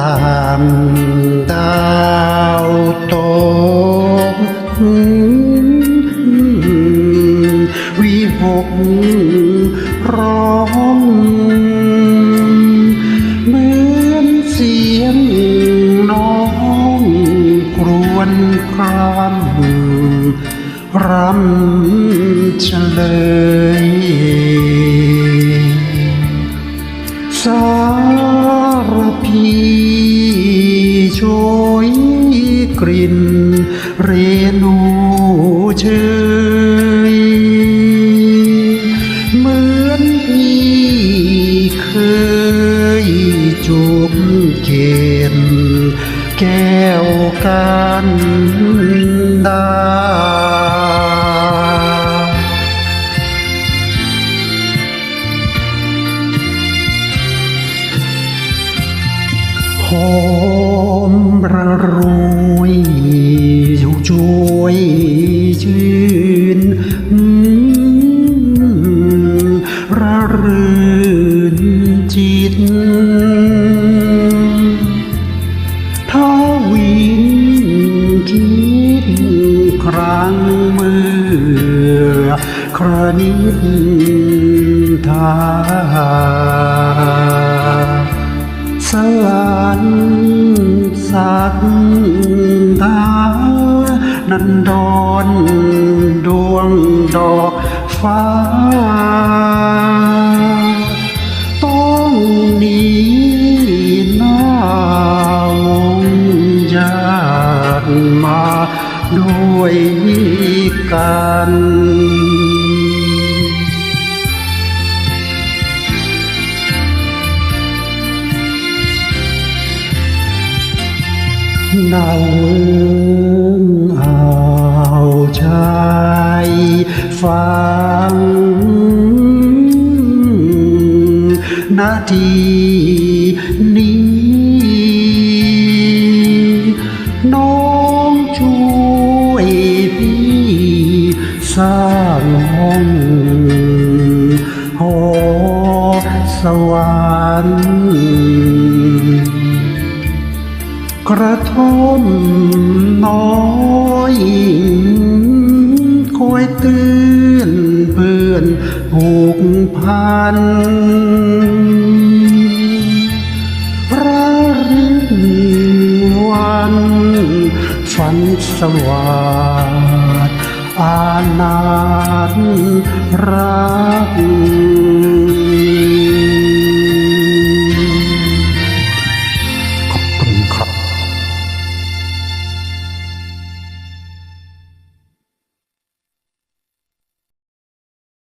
ตามดาวตกวิหกร้องเหมือนเสียงน้องครวญครำรำเฉลยสา ยกลิ่นเรนูเชยเหมือนพี่เคยจุบเกณฑ์แก้วกันดาห อมระรวยอยู่ช่วยชื่นระรื่นจิตถ้าวินคิดครั้งเมื่อครานิทาสวร รค์สัตตานันดอนดวงดอกฟ้า ต้องหนีหน้าวงญาติมาด้วยกัน ดาวอ่าวชายฟังนาทีนี้ น้องช่วยพี่สร้างห้องหอสวรรค์ กระท่อมน้อยคอยเตือนเพื่อนผูกพันระลึกวันฝันสวัสดอานาถรัก